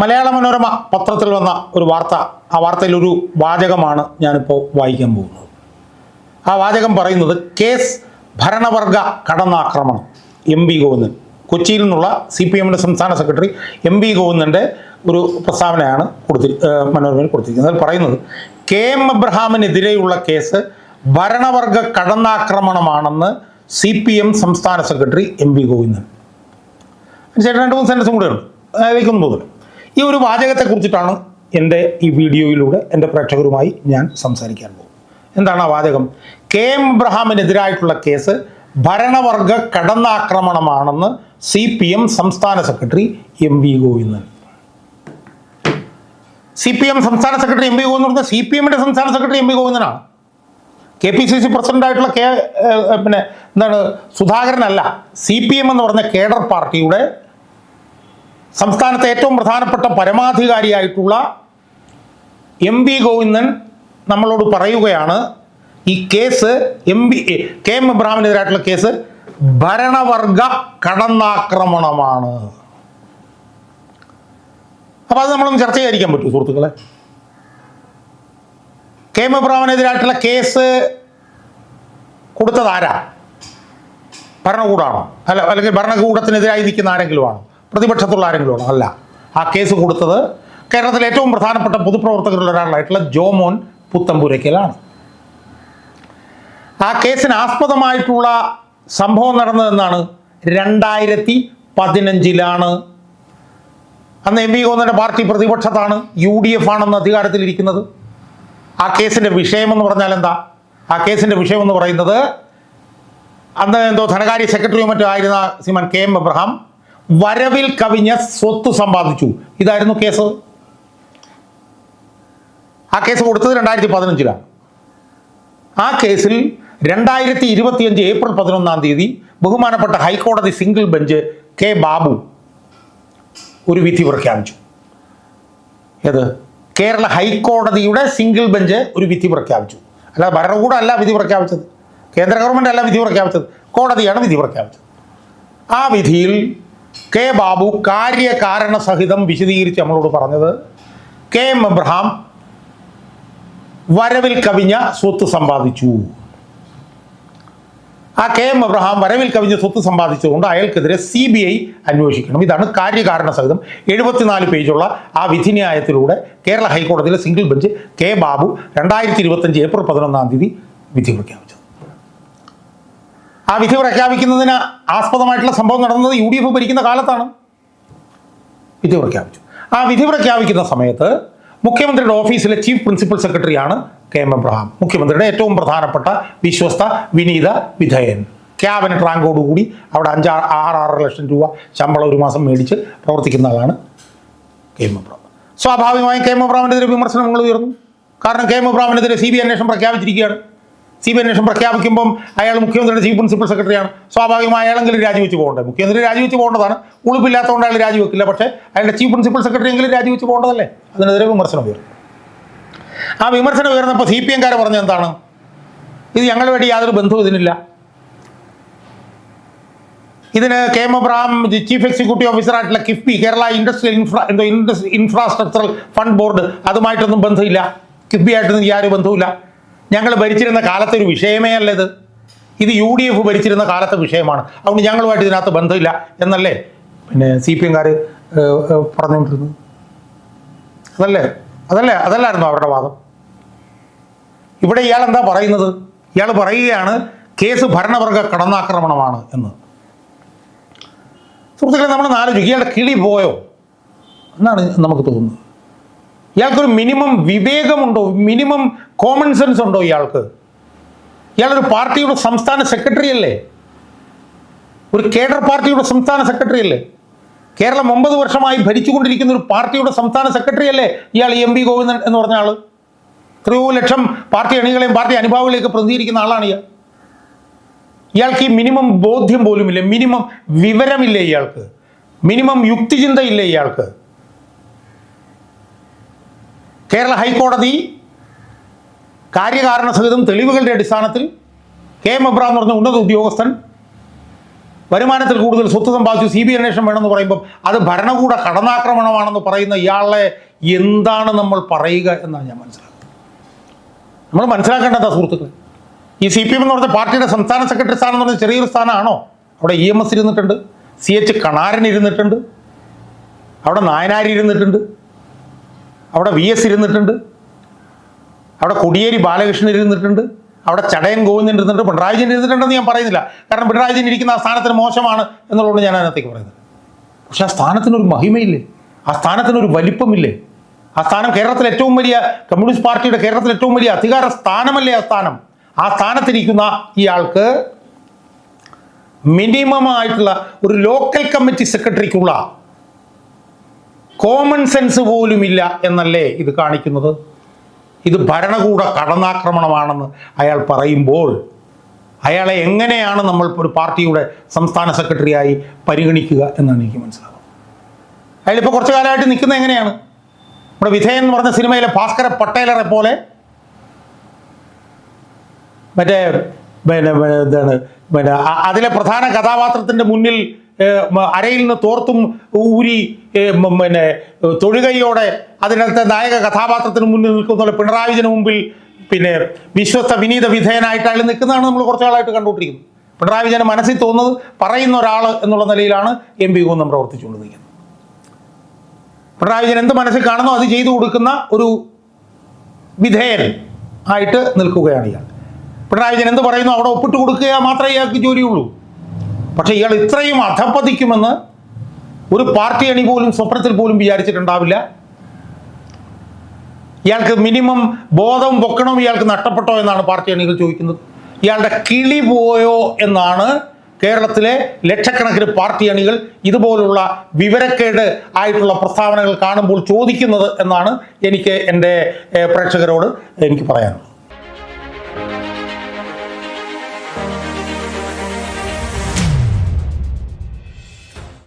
മലയാള മനോരമ പത്രത്തിൽ വന്ന ഒരു വാർത്ത ആ വാർത്തയിൽ ഒരു വാചകമാണ് ഞാനിപ്പോൾ വായിക്കാൻ പോകുന്നത്. ആ വാചകം പറയുന്നത് കേസ് ഭരണവർഗ കടന്നാക്രമണം. M V Govindan. കൊച്ചിയിൽ നിന്നുള്ള സി പി എമ്മിന്റെ സംസ്ഥാന സെക്രട്ടറി എം വി ഗോവിന്ദന്റെ ഒരു പ്രസ്താവനയാണ് കൊടുത്തി മനോരമയിൽ കൊടുത്തിരിക്കുന്നത്. അതിൽ പറയുന്നത് കെ എം എബ്രഹാമിനെതിരെയുള്ള കേസ് ഭരണവർഗ കടന്നാക്രമണമാണെന്ന് സി പി എം സംസ്ഥാന സെക്രട്ടറി എം വി ഗോവിന്ദൻ. ചേട്ടൻ രണ്ട് മൂന്ന് സെന്റൻസും കൂടെ ഉണ്ട് അതിലേക്കൊന്നും തോന്നില്ല. ഈ ഒരു വാചകത്തെ കുറിച്ചിട്ടാണ് എന്റെ ഈ വീഡിയോയിലൂടെ എന്റെ പ്രേക്ഷകരുമായി ഞാൻ സംസാരിക്കാൻ പോകും എന്താണ് ആ വാചകം? കെ എം ഇബ്രഹാമിനെതിരായിട്ടുള്ള കേസ് ഭരണവർഗ കടന്നാക്രമണമാണെന്ന് സി പി എം സംസ്ഥാന secretary M V Govindan. C P M സംസ്ഥാന സെക്രട്ടറി എം വി ഗോവിന്ദൻ പറഞ്ഞാൽ സി പി എമ്മിന്റെ സംസ്ഥാന സെക്രട്ടറി എം വി ഗോവിന്ദനാണ്. കെ പി സി സി പ്രസിഡന്റായിട്ടുള്ള കെ പിന്നെ എന്താണ് സുധാകരനല്ല സി പി എം എന്ന് പറഞ്ഞ കേഡർ പാർട്ടിയുടെ സംസ്ഥാനത്തെ ഏറ്റവും പ്രധാനപ്പെട്ട പരമാധികാരിയായിട്ടുള്ള എം വി ഗോവിന്ദൻ നമ്മളോട് പറയുകയാണ് ഈ case M B K M ഇബ്രാഹിമിനെതിരായിട്ടുള്ള case ഭരണവർഗ കടന്നാക്രമണമാണ്. അപ്പോൾ അത് നമ്മളൊന്ന് ചർച്ച ചെയ്യാതിരിക്കാൻ പറ്റൂ സുഹൃത്തുക്കളെ. കെ എം ഇബ്രാഹിമിനെതിരായിട്ടുള്ള കേസ് കൊടുത്തത് ആരാ? അല്ല അല്ലെങ്കിൽ ഭരണകൂടത്തിനെതിരായി നിൽക്കുന്ന ആരെങ്കിലും ആണോ പ്രതിപക്ഷത്തുള്ള ആരെങ്കിലും അല്ല. ആ കേസ് കൊടുത്തത് കേരളത്തിലെ ഏറ്റവും പ്രധാനപ്പെട്ട പൊതുപ്രവർത്തകരിൽ ഒരാളായിട്ടുള്ള ജോമോൻ പുത്തമ്പുരയ്ക്കലാണ്. ആ കേസിന് ആസ്പദമായിട്ടുള്ള സംഭവം നടന്നതെന്നാണ് രണ്ടായിരത്തി പതിനഞ്ചിലാണ് അന്ന് എം വി ഗോവിന്ദന്റെ പാർട്ടി പ്രതിപക്ഷത്താണ് യു ഡി എഫ് ആണെന്ന് അധികാരത്തിലിരിക്കുന്നത്. ആ കേസിന്റെ വിഷയമെന്ന് പറഞ്ഞാൽ എന്താ? ആ കേസിന്റെ വിഷയമെന്ന് പറയുന്നത് അന്ന് എന്തോ ധനകാര്യ സെക്രട്ടറിയും മറ്റും ആയിരുന്ന സിമൻ കെ എം എബ്രഹാം വരവിൽ കവിഞ്ഞ സ്വത്ത് സമ്പാദിച്ചു. ഇതായിരുന്നു കേസ്. ആ കേസ് കൊടുത്തത് രണ്ടായിരത്തി പതിനഞ്ചിലാണ് ആ കേസിൽ രണ്ടായിരത്തി ഇരുപത്തിയഞ്ച് ഏപ്രിൽ പതിനൊന്നാം തീയതി ബഹുമാനപ്പെട്ട ഹൈക്കോടതി സിംഗിൾ ബെഞ്ച് കെ ബാബു ഒരു വിധി പ്രഖ്യാപിച്ചു. ഏത്? കേരള ഹൈക്കോടതിയുടെ സിംഗിൾ ബെഞ്ച് ഒരു വിധി പ്രഖ്യാപിച്ചു. അല്ല ഭരണകൂടം അല്ല വിധി പ്രഖ്യാപിച്ചത്. കേന്ദ്ര ഗവൺമെന്റ് അല്ല വിധി പ്രഖ്യാപിച്ചത്. കോടതിയാണ് വിധി പ്രഖ്യാപിച്ചത്. ആ വിധിയിൽ കെ ബാബു കാര്യകാരണ സഹിതം വിശദീകരിച്ച് നമ്മളോട് പറഞ്ഞത് കെ എം എബ്രഹാം വരവിൽ കവിഞ്ഞ സ്വത്ത് സമ്പാദിച്ചു. ആ കെ എം എബ്രഹാം വരവിൽ കവിഞ്ഞ സ്വത്ത് സമ്പാദിച്ചതുകൊണ്ട് അയാൾക്കെതിരെ സി ബി ഐ അന്വേഷിക്കണം. ഇതാണ് കാര്യകാരണ സഹിതം. എഴുപത്തിനാല് പേജുള്ള ആ വിധിന്യായത്തിലൂടെ കേരള ഹൈക്കോടതിയിലെ സിംഗിൾ ബെഞ്ച് കെ ബാബു രണ്ടായിരത്തി ഇരുപത്തഞ്ച് ഏപ്രിൽ പതിനൊന്നാം തീയതി വിധി പ്രഖ്യാപിച്ചത് ആ വിധി പ്രഖ്യാപിക്കുന്നതിന് ആസ്പദമായിട്ടുള്ള സംഭവം നടന്നത് യു ഡി എഫ് ഭരിക്കുന്ന കാലത്താണ്. വിധി പ്രഖ്യാപിച്ചു. ആ വിധി പ്രഖ്യാപിക്കുന്ന സമയത്ത് മുഖ്യമന്ത്രിയുടെ ഓഫീസിലെ ചീഫ് പ്രിൻസിപ്പൽ സെക്രട്ടറിയാണ് കെ എം എബ്രഹാം. മുഖ്യമന്ത്രിയുടെ ഏറ്റവും പ്രധാനപ്പെട്ട വിശ്വസ്ത വിനീത വിധേയൻ. ക്യാബിനറ്റ് റാങ്കോടുകൂടി അവിടെ അഞ്ച് ആറ് ആറ് ലക്ഷം രൂപ ശമ്പളം ഒരു മാസം മേടിച്ച് പ്രവർത്തിക്കുന്ന ആളാണ് കെ എം എബ്രഹാം. സ്വാഭാവികമായും കെ എം എബ്രഹാമിനെതിരെ വിമർശനങ്ങൾ ഉയർന്നു. കാരണം കെ എം എബ്രഹാമിനെതിരെ സി ബി അന്വേഷണം പ്രഖ്യാപിച്ചിരിക്കുകയാണ്. സി ബി അന്വേഷണം പ്രഖ്യാപിക്കുമ്പം അയാൾ മുഖ്യമന്ത്രിയുടെ ചീഫ് പ്രിൻസിപ്പൽ സെക്രട്ടറിയാണ്. സ്വാഭാവികമായി അയാളെങ്കിലും രാജിവെച്ച് പോകേണ്ടത് മുഖ്യമന്ത്രി രാജിവെച്ച് പോകേണ്ടതാണ്. ഉളുപ്പില്ലാത്തതുകൊണ്ട് അയാൾ രാജിവെക്കില്ല. പക്ഷേ അയാളുടെ ചീഫ് പ്രിൻസിപ്പൽ സെക്രട്ടറി എങ്കിലും രാജിവെച്ച് പോകേണ്ടതല്ലേ? അതിനെതിരെ വിമർശനം ഉയർന്നു. ആ വിമർശനം ഉയർന്നപ്പോൾ സി പി എംകാർ പറഞ്ഞ എന്താണ്? ഇത് ഞങ്ങളുടെ വേണ്ടി യാതൊരു ബന്ധവും ഇതിനില്ല. ഇതിന് K M Abraham chief executive ഓഫീസറായിട്ടുള്ള KIIFB Kerala industrial infra എന്തോ ഇൻഡസ് ഇൻഫ്രാസ്ട്രക്ചറൽ ഫണ്ട് ബോർഡ് അതുമായിട്ടൊന്നും ബന്ധമില്ല. കിഫ്ബി ആയിട്ടൊന്നും യാതൊരു ബന്ധവുമില്ല. ഞങ്ങൾ ഭരിച്ചിരുന്ന കാലത്തെ ഒരു വിഷയമേ അല്ലത്. ഇത് യു ഡി എഫ് ഭരിച്ചിരുന്ന കാലത്തെ വിഷയമാണ്. അതുകൊണ്ട് ഞങ്ങളുമായിട്ട് ഇതിനകത്ത് ബന്ധമില്ല എന്നല്ലേ? പിന്നെ സി പി എംകാർ പറഞ്ഞുകൊണ്ടിരുന്നത്. അതല്ലേ? അതല്ലേ? അതല്ലായിരുന്നു അവരുടെ വാദം? ഇവിടെ ഇയാൾ എന്താ പറയുന്നത്? ഇയാൾ പറയുകയാണ് കേസ് ഭരണവർഗ കടന്നാക്രമണമാണ് എന്ന്. സുഹൃത്തുക്കളെ നമ്മൾ നാലോചിക്കും ഇയാളുടെ കിളി പോയോ? എന്നാണ് നമുക്ക് തോന്നുന്നത്. ഇയാൾക്കൊരു മിനിമം വിവേകമുണ്ടോ? മിനിമം കോമൺ സെൻസ് ഉണ്ടോ ഇയാൾക്ക്? ഇയാളൊരു പാർട്ടിയുടെ സംസ്ഥാന സെക്രട്ടറി അല്ലേ? ഒരു കേഡർ പാർട്ടിയുടെ സംസ്ഥാന സെക്രട്ടറി അല്ലേ? കേരളം ഒമ്പത് വർഷമായി ഭരിച്ചുകൊണ്ടിരിക്കുന്ന ഒരു പാർട്ടിയുടെ സംസ്ഥാന സെക്രട്ടറി അല്ലേ ഇയാൾ എം പി ഗോവിന്ദൻ എന്ന് പറഞ്ഞ ആൾ? എത്രയോ ലക്ഷം പാർട്ടി അണികളെയും പാർട്ടി അനുഭാവികളെയൊക്കെ പ്രതിനിധീകരിക്കുന്ന ആളാണ് ഇയാൾ. ഇയാൾക്ക് ഈ മിനിമം ബോധ്യം പോലുമില്ല. മിനിമം വിവരമില്ല ഇയാൾക്ക്? മിനിമം യുക്തിചിന്തയില്ല ഇയാൾക്ക്? കേരള ഹൈക്കോടതി കാര്യകാരണ സഹിതം തെളിവുകളുടെ അടിസ്ഥാനത്തിൽ കെ എം എബ്രാം എന്ന് പറഞ്ഞ ഉന്നത ഉദ്യോഗസ്ഥൻ വരുമാനത്തിൽ കൂടുതൽ സ്വത്ത് സമ്പാദിച്ചു സി ബി അന്വേഷണം വേണമെന്ന് പറയുമ്പോൾ അത് ഭരണകൂട കടന്നാക്രമണമാണെന്ന് പറയുന്ന ഇയാളെ എന്താണ് നമ്മൾ പറയുക എന്നാണ് ഞാൻ മനസ്സിലാക്കുന്നത്. നമ്മൾ മനസ്സിലാക്കേണ്ടതാ സുഹൃത്തുക്കൾ ഈ സി പി എം എന്ന് പറഞ്ഞ പാർട്ടിയുടെ സംസ്ഥാന സെക്രട്ടറി സ്ഥാനം എന്ന് പറഞ്ഞ ചെറിയൊരു സ്ഥാനമാണോ? അവിടെ ഇ എം എസ് ഇരുന്നിട്ടുണ്ട് സി എച്ച് കണാരൻ ഇരുന്നിട്ടുണ്ട് അവിടെ നായനാരി ഇരുന്നിട്ടുണ്ട് അവിടെ വി എസ് ഇരുന്നിട്ടുണ്ട്. അവിടെ കൊടിയേരി ബാലകൃഷ്ണൻ ഇരുന്നിട്ടുണ്ട്. അവിടെ ചടയൻ ഗോവിന്ദൻ ഇരുന്നിട്ടുണ്ട്. പിണറായിജൻ ഇരുന്നിട്ടുണ്ടെന്ന് ഞാൻ പറയുന്നില്ല. കാരണം പിണറായിജൻ ഇരിക്കുന്ന ആ സ്ഥാനത്തിന് മോശമാണ് എന്നുള്ളതുകൊണ്ട് ഞാൻ അതിനകത്തേക്ക് പറയുന്നത്. പക്ഷെ ആ സ്ഥാനത്തിനൊരു മഹിമയില്ലേ? ആ സ്ഥാനത്തിനൊരു വലിപ്പമില്ലേ? ആ സ്ഥാനം കേരളത്തിലെ ഏറ്റവും വലിയ കമ്മ്യൂണിസ്റ്റ് പാർട്ടിയുടെ കേരളത്തിലെ ഏറ്റവും വലിയ അധികാര സ്ഥാനമല്ലേ ആ സ്ഥാനം? ആ സ്ഥാനത്തിരിക്കുന്ന ഇയാൾക്ക് മിനിമം ആയിട്ടുള്ള ഒരു ലോക്കൽ കമ്മിറ്റി സെക്രട്ടറിക്കുള്ള കോമൺ സെൻസ് പോലുമില്ല എന്നല്ലേ ഇത് കാണിക്കുന്നത്? ഇത് ഭരണകൂട കടന്നാക്രമണമാണെന്ന് അയാൾ പറയുമ്പോൾ അയാളെ എങ്ങനെയാണ് നമ്മൾ ഒരു പാർട്ടിയുടെ സംസ്ഥാന സെക്രട്ടറിയായി പരിഗണിക്കുക എന്നാണ് എനിക്ക് മനസ്സിലാവുന്നത്. അയാളിപ്പോൾ കുറച്ചു കാലമായിട്ട് നിൽക്കുന്നത് എങ്ങനെയാണ്? നമ്മുടെ വിധേയൻ എന്ന് പറഞ്ഞ സിനിമയിലെ ഭാസ്കര പട്ടേലറെ പോലെ മറ്റേ പിന്നെ എന്താണ് പിന്നെ അതിലെ പ്രധാന കഥാപാത്രത്തിന്റെ മുന്നിൽ അരയിൽ നിന്ന് തോർത്തും ഊരി പിന്നെ തൊഴുകയോടെ അതിനകത്തെ നായക കഥാപാത്രത്തിന് മുന്നിൽ നിൽക്കുന്ന പിണറായി വിജയന് മുമ്പിൽ പിന്നെ വിശ്വസ്ത വിനീത വിധേയനായിട്ട് അയാൾ നിൽക്കുന്നതാണ് നമ്മൾ കുറച്ച് കാലമായിട്ട് കണ്ടുകൊണ്ടിരിക്കുന്നത്. പിണറായി വിജയന് മനസ്സിൽ തോന്നുന്നത് പറയുന്ന ഒരാൾ എന്നുള്ള നിലയിലാണ് എം പി കുന്നം പ്രവർത്തിച്ചുകൊണ്ടിരിക്കുന്നത്. പിണറായി വിജയൻ എന്ത് മനസ്സിൽ കാണുന്നോ അത് ചെയ്തു കൊടുക്കുന്ന ഒരു വിധേയൻ ആയിട്ട് നിൽക്കുകയാണ് ഇയാൾ. പിണറായി വിജയൻ എന്ത് പറയുന്നു അവിടെ ഒപ്പിട്ട് കൊടുക്കുക മാത്രമേ ഇയാൾക്ക് ജോലിയുള്ളൂ. പക്ഷേ ഇയാൾ ഇത്രയും അധപ്പതിക്കുമെന്ന് ഒരു പാർട്ടി അണി പോലും സ്വപ്നത്തിൽ പോലും വിചാരിച്ചിട്ടുണ്ടാവില്ല. ഇയാൾക്ക് മിനിമം ബോധം പൊക്കണവും ഇയാൾക്ക് നഷ്ടപ്പെട്ടോ എന്നാണ് പാർട്ടി അണികൾ ചോദിക്കുന്നത്. ഇയാളുടെ കിളി പോയോ എന്നാണ് കേരളത്തിലെ ലക്ഷക്കണക്കിന് പാർട്ടി അണികൾ ഇതുപോലുള്ള വിവരക്കേട് ആയിട്ടുള്ള പ്രസ്താവനകൾ കാണുമ്പോൾ ചോദിക്കുന്നത് എന്നാണ് എനിക്ക് എന്റെ പ്രേക്ഷകരോട് എനിക്ക് പറയാനുള്ളത്.